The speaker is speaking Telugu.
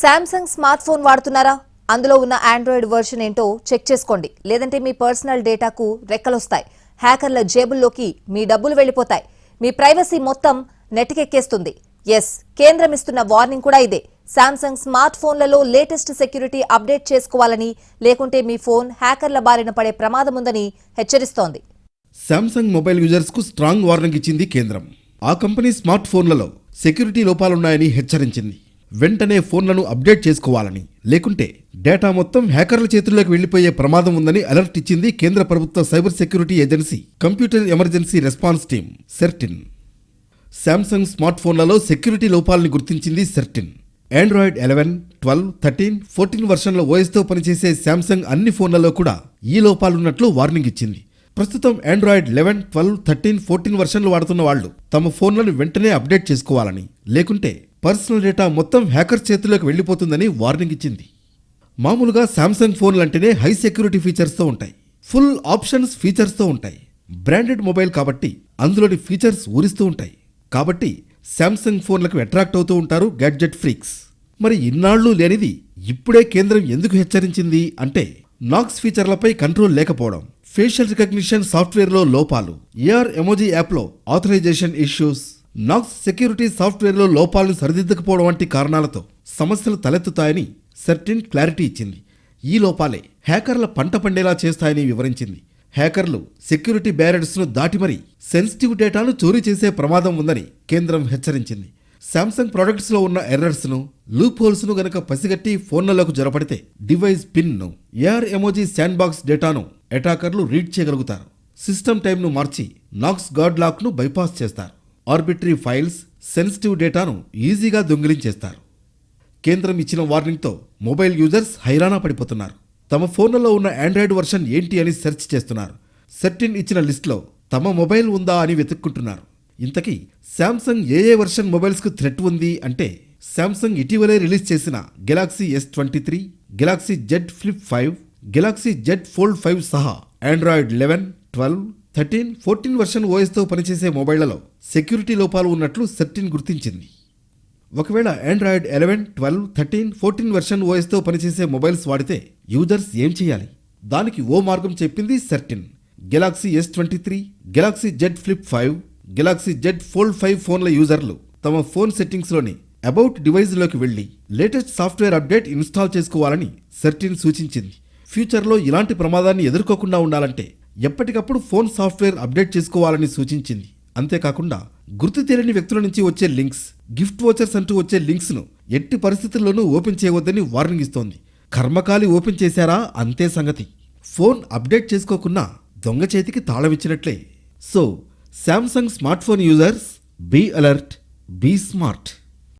శాంసంగ్ స్మార్ట్ ఫోన్ వాడుతున్నారా? అందులో ఉన్న ఆండ్రాయిడ్ వర్షన్ ఏంటో చెక్ చేసుకోండి. లేదంటే మీ పర్సనల్ డేటాకు రెక్కలొస్తాయి. హ్యాకర్ల జేబుల్లోకి మీ డబ్బులు వెళ్ళిపోతాయి. మీ ప్రైవసీ మొత్తం నెట్కెక్కేస్తుంది ఎస్ కేంద్రం ఇస్తున్న వార్నింగ్ కూడా ఇదే. శాంసంగ్ స్మార్ట్ ఫోన్లలో లేటెస్ట్ సెక్యూరిటీ అప్డేట్ చేసుకోవాలని లేకుంటే మీ ఫోన్ హ్యాకర్ల బారిన పడే ప్రమాదం ఉందని హెచ్చరిస్తోంది. శాంసంగ్ మొబైల్ యూజర్స్కు స్ట్రాంగ్ వార్నింగ్ ఇచ్చింది కేంద్రం. ఆ కంపెనీ స్మార్ట్ ఫోన్లలో సెక్యూరిటీ లోపాలున్నాయని హెచ్చరించింది. వెంటనే ఫోన్లను అప్డేట్ చేసుకోవాలని. లేకుంటే డేటా మొత్తం హ్యాకర్ల చేతుల్లోకి వెళ్ళిపోయే ప్రమాదం ఉందని అలర్ట్ ఇచ్చింది కేంద్ర ప్రభుత్వ cyber security agency computer emergency response team CERT In. Samsung smart ఫోన్లలో సెక్యూరిటీ లోపాలను గుర్తించింది CERT In. Android eleven twelve thirteen fourteen వర్షన్ల ఓఎస్తో పనిచేసే శాంసంగ్ అన్ని ఫోన్లలో కూడా ఈ లోపాలున్నట్లు వార్నింగ్ ఇచ్చింది. ప్రస్తుతం Android eleven twelve thirteen fourteen వర్షన్లు వాడుతున్న వాళ్ళు తమ ఫోన్లను వెంటనే అప్డేట్ చేసుకోవాలని. లేకుంటే పర్సనల్ డేటా మొత్తం హ్యాకర్స్ చేతుల్లోకి వెళ్ళిపోతుందని వార్నింగ్ ఇచ్చింది. మామూలుగా శాంసంగ్ ఫోన్లు అంటేనే హై సెక్యూరిటీ ఫీచర్స్తో ఉంటాయి. ఫుల్ ఆప్షన్స్ ఫీచర్స్తో ఉంటాయి. బ్రాండెడ్ మొబైల్ కాబట్టి అందులోని ఫీచర్స్ ఊరిస్తూ ఉంటాయి. కాబట్టి శాంసంగ్ ఫోన్లకు అట్రాక్ట్ అవుతూ ఉంటారు గ్యాడ్జెట్ ఫ్రీక్స్ మరి ఇన్నాళ్ళు లేనిది ఇప్పుడే కేంద్రం ఎందుకు హెచ్చరించింది అంటే నాక్స్ ఫీచర్లపై కంట్రోల్ లేకపోవడం ఫేషియల్ రికగ్నిషన్ సాఫ్ట్వేర్లో లోపాలు ఏఆర్ ఎమోజీ యాప్లో ఆథరైజేషన్ ఇష్యూస్ నాక్స్ సెక్యూరిటీ సాఫ్ట్వేర్లో లోపాలను సరిదిద్దకపోవడం వంటి కారణాలతో సమస్యలు తలెత్తుతాయని సర్టిన్ క్లారిటీ ఇచ్చింది. ఈ లోపాలే హ్యాకర్ల పంట పండేలా చేస్తాయని వివరించింది. హ్యాకర్లు సెక్యూరిటీ బ్యారెడ్స్ను దాటి మరీ సెన్సిటివ్ డేటాను చోరీ చేసే ప్రమాదం ఉందని కేంద్రం హెచ్చరించింది. శాంసంగ్ ప్రొడక్ట్స్లో ఉన్న ఎర్రర్స్ను లూప్ హోల్స్ను గనక పసిగట్టి ఫోన్లలోకి జొరపడితే డివైస్ పిన్ను ఏఆర్ ఎమోజీ శాండ్బాక్స్ డేటాను అటాకర్లు రీడ్ చేయగలుగుతారు. సిస్టమ్ టైంను మార్చి నాక్స్ గాడ్ లాక్ను బైపాస్ చేస్తారు. ఆర్బిటరీ ఫైల్స్ సెన్సిటివ్ డేటాను ఈజీగా దొంగిలించేస్తారు. కేంద్రం ఇచ్చిన వార్నింగ్తో మొబైల్ యూజర్స్ హైరాణా పడిపోతున్నారు. తమ ఫోన్లలో ఉన్న ఆండ్రాయిడ్ వర్షన్ ఏంటి అని సెర్చ్ చేస్తున్నారు. సెర్టిన్ ఇచ్చిన లిస్ట్లో తమ మొబైల్ ఉందా అని వెతుక్కుంటున్నారు. ఇంతకీ శాంసంగ్ ఏ ఏ వర్షన్ మొబైల్స్కు థ్రెట్ ఉంది అంటే శాంసంగ్ ఇటీవలే రిలీజ్ చేసిన Galaxy S twenty three Galaxy Z flip five Galaxy Z fold five సహా Android eleven twelve thirteen fourteen version ఓఎస్తో పనిచేసే మొబైళ్ళలో సెక్యూరిటీ లోపాలు ఉన్నట్లు సెర్టిన్ గుర్తించింది. ఒకవేళ Android eleven twelve thirteen fourteen version ఓఎస్తో పనిచేసే మొబైల్స్ వాడితే యూజర్స్ ఏం చేయాలి? దానికి ఓ మార్గం చెప్పింది CERT In. Galaxy S twenty three Galaxy Z flip five Galaxy Z fold five ఫోన్ల యూజర్లు తమ ఫోన్ సెట్టింగ్స్లోని అబౌట్ డివైజ్లోకి వెళ్ళి లేటెస్ట్ సాఫ్ట్వేర్ అప్డేట్ ఇన్స్టాల్ చేసుకోవాలని సెర్టిన్ సూచించింది. ఫ్యూచర్లో ఇలాంటి ప్రమాదాన్ని ఎదుర్కోకుండా ఉండాలంటే ఎప్పటికప్పుడు ఫోన్ సాఫ్ట్వేర్ అప్డేట్ చేసుకోవాలని సూచించింది. అంతేకాకుండా గుర్తు తెలియని వ్యక్తుల నుంచి వచ్చే లింక్స్ గిఫ్ట్ వోచర్స్ అంటూ వచ్చే లింక్స్ను ఎట్టి పరిస్థితుల్లోనూ ఓపెన్ చేయవద్దని వార్నింగ్ ఇస్తోంది. కర్మకాలి ఓపెన్ చేశారా? అంతే సంగతి. ఫోన్ అప్డేట్ చేసుకోకున్నా దొంగ చేతికి తాళమిచ్చినట్లే so Samsung smart phone users be alert be smart